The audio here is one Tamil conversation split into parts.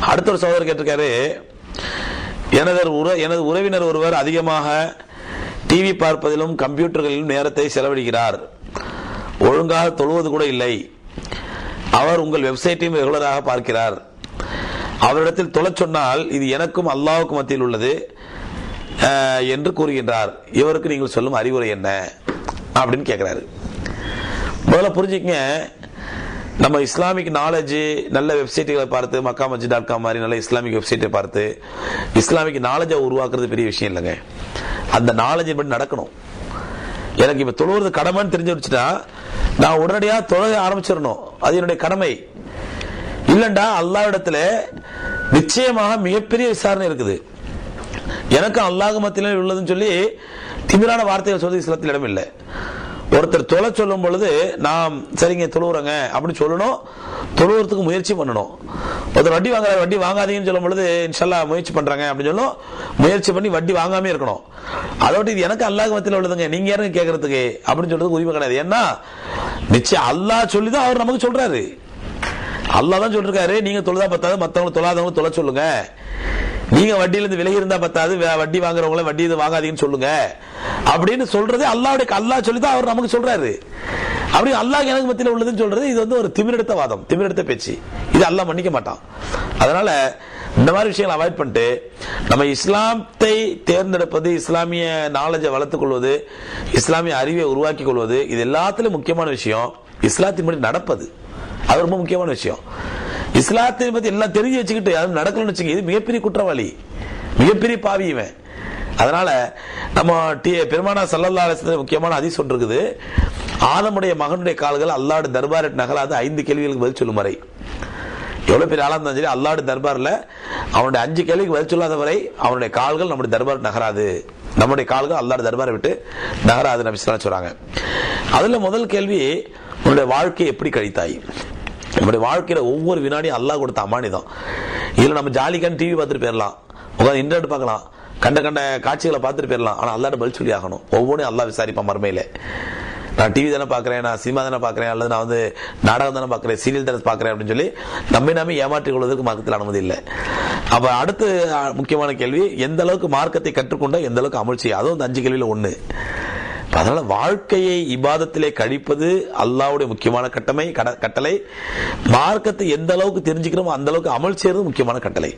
அடுத்த ஒரு சகோதரர் கேட்டிருக்காரு எனது உற எனது உறவினர் ஒருவர் அதிகமாக டிவி பார்ப்பதிலும் கம்ப்யூட்டர்களிலும் நேரத்தை செலவழிக்கிறார் ஒழுங்காக தொழுவது கூட இல்லை. அவர் உங்கள் வெப்சைட்டையும் ரெகுலராக பார்க்கிறார். அவரிடத்தில் தொலை சொன்னால் இது எனக்கும் அல்லாவுக்கும் மத்தியில் உள்ளது என்று கூறுகின்றார். இவருக்கு நீங்கள் சொல்லும் அறிவுரை என்ன? அப்படின்னு கேட்குறாரு முதல்ல புரிஞ்சுக்கங்க நம்ம இஸ்லாமிக் நாலேஜ் நல்ல வெப்சைட்டுகளை பார்த்து மக்கா மஜி டாட் காம் மாதிரி நல்ல இஸ்லாமிக் வெப்சைட்டை பார்த்து இஸ்லாமிக் நாலேஜை உருவாக்குறது பெரிய விஷயம் இல்லைங்க. அந்த நாலேஜின் படி நடக்கணும். எனக்கு இப்போ தொழுவது கடமைன்னு தெரிஞ்சு வச்சுட்டா நான் உடனடியாக தொழுக ஆரம்பிச்சிடணும். அது என்னுடைய கடமை. இல்லைண்டா அல்லாவிடத்தில் நிச்சயமாக மிகப்பெரிய விசாரணை இருக்குது. எனக்கு அல்லாஹ் மத்தியில் உள்ளதுன்னு சொல்லி திமிரான வார்த்தைகள் சொல்லி இஸ்லாத்தில் இடம் இல்லை ஒருத்தர் தொலை சொல்லும் பொழுது நாம் சரிங்க தொழுவுறங்க. அப்படின்னு சொல்லணும். தொழுவுறதுக்கு முயற்சி பண்ணணும். ஒருத்தர் வட்டி வாங்குற வட்டி வாங்காதீங்கன்னு சொல்லும் பொழுது இன்ஷல்லா முயற்சி பண்றாங்க. அப்படின்னு சொல்லணும் முயற்சி பண்ணி வட்டி வாங்காம இருக்கணும். அதோட இது எனக்கு அல்லாஹ் மத்தியில் உள்ளதுங்க. நீங்க யாருங்க கேட்கறதுக்கு அப்படின்னு சொல்றதுக்கு உரிமை கிடையாது. ஏன்னா நிச்சயம் அல்லாஹ் சொல்லி தான் அவர் நமக்கு சொல்றாரு. அல்லாஹ் தான் சொல்லிருக்காரு. நீங்க தொழுதா பத்தாது மத்தவங்க தொழாதவங்க தொலை சொல்லுங்க. நீங்க வட்டியில இருந்து விலகி இருந்தா பத்தாது வட்டி வாங்குறவங்கள வட்டி இது வாங்காதீங்கன்னு சொல்லுங்க. அப்படின்னு சொல்றது அல்லாவுடைய அல்லாஹ் சொல்லி தான் அவர் நமக்கு சொல்றாரு. அப்படி அல்லாஹ் எனக்கு மத்தியில் உள்ளதுன்னு சொல்றது இது வந்து ஒரு திமிரெடுத்த வாதம் திமிரெடுத்த பேச்சு. இது அல்லாஹ் மன்னிக்க மாட்டான். அதனால இந்த மாதிரி விஷயங்களை அவாய்ட் பண்ணிட்டு நம்ம இஸ்லாத்தை தேர்ந்தெடுப்பது இஸ்லாமிய நாலேஜை வளர்த்துக் கொள்வது இஸ்லாமிய அறிவை உருவாக்கி கொள்வது இது எல்லாத்துலயும் முக்கியமான விஷயம். இஸ்லாத்தின்படி நடப்பது. அது ரொம்ப முக்கியமான விஷயம். இஸ்லாத்தை பத்தி எல்லாம் தெரிஞ்சு வச்சுக்கிட்டு அது நடக்கணும்னு வச்சுக்க இது மிகப்பெரிய குற்றவாளி. மிகப்பெரிய பாவி இவன். அதனால நம்ம டி பெருமானா சல்லல்லா அலிஸ்ல முக்கியமான அதிஸ் ஒன்று இருக்குது. ஆதமுடைய மகனுடைய கால்கள் அல்லாடு தர்பார் நகலாது ஐந்து கேள்விகளுக்கு பதில் சொல்லும் வரை எவ்வளவு பெரிய ஆளாக இருந்தாலும் சரி அல்லாடு தர்பார்ல அவனுடைய அஞ்சு கேள்விக்கு பதில் சொல்லாத வரை அவனுடைய கால்கள் நம்முடைய தர்பார் நகராது. நம்முடைய கால்கள் அல்லாடு தர்பாரை விட்டு நகராது நம்ம சொல்கிறாங்க அதில் சொல்றாங்க முதல் கேள்வி உன்னுடைய வாழ்க்கையை எப்படி கழித்தாய்? நம்முடைய வாழ்க்கையில் ஒவ்வொரு வினாடியும் அல்லாஹ் கொடுத்த அமானிதம் இதில் நம்ம ஜாலிக்கான டிவி பார்த்துட்டு போயிடலாம் உட்காந்து இன்டர்நெட் பார்க்கலாம். கண்ட கண்ட காட்சிகளை பார்த்துட்டு போயிடலாம் ஆனால் அல்லாட்ட பதில் சொல்லி ஆகணும். ஒவ்வொன்றையும் அல்லா விசாரிப்பான் மறுமையில். நான் டிவி தானே பார்க்குறேன் நான் சினிமா தானே பார்க்குறேன் அல்லது நான் வந்து நாடகம் தானே பார்க்குறேன் சீரியல் தானே பார்க்குறேன் அப்படின்னு சொல்லி நம்மை நாமே ஏமாற்றிக் கொள்வதற்கு மார்க்கத்தில் அனுமதி இல்லை. அப்போ அடுத்து முக்கியமான கேள்வி எந்த அளவுக்கு மார்க்கத்தை கற்றுக்கொண்டா எந்த அளவுக்கு அமல் செய்யும் அதுவும் இந்த அஞ்சு கேள்வியில் ஒன்று அதனால் வாழ்க்கையை இபாதத்திலே கழிப்பது அல்லாஹ்வுடைய முக்கியமான கட்டமை கட- கட்டளை. மார்க்கத்தை எந்த அளவுக்கு தெரிஞ்சுக்கிறோமோ அந்த அளவுக்கு அமல் செய்கிறது முக்கியமான கட்டளை.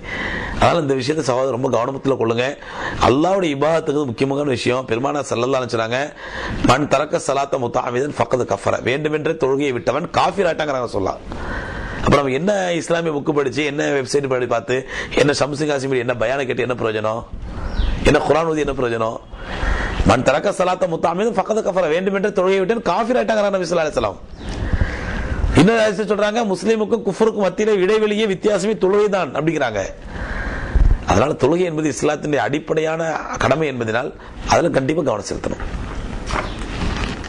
அதனால் இந்த விஷயத்தை சகோதரர் ரொம்ப கவனத்தில் கொள்ளுங்க. அல்லாவுடைய இபாதத்துக்கு முக்கியமான விஷயம். பெருமான சல்லல்லா நினைச்சாங்க மண் தரக்க சலாத்த முத்தாமிதன் ஃபக்கது கஃபர. வேண்டுமென்றே தொழுகையை விட்டவன் காஃபி ஆட்டாங்கிறாங்க சொல்லலாம் அப்புறம் நம்ம என்ன இஸ்லாமிய புக்கு படித்து என்ன வெப்சைட் படி பார்த்து என்ன சம்சிங் காசிமீர் என்ன பயான கேட்டு என்ன பிரயோஜனம்? என்ன குரான் ஊதி என்ன பிரயோஜனம்? மண் தரக்க சலாத்த முத்தாமிது பக்கத்து கஃபர வேண்டும் என்று தொழுகை விட்டு காஃபி ஆயிட்டாங்க நபி சொல்லா அலிஸ்லாம் இன்னொரு ஆயத்தில் சொல்றாங்க முஸ்லீமுக்கும் குஃபருக்கும் மத்தியில இடைவெளியே வித்தியாசமே தொழுகைதான் அப்படிங்கிறாங்க. அதனால தொழுகை என்பது இஸ்லாத்தினுடைய அடிப்படையான கடமை என்பதனால் அதில் கண்டிப்பா கவனம் செலுத்தணும்.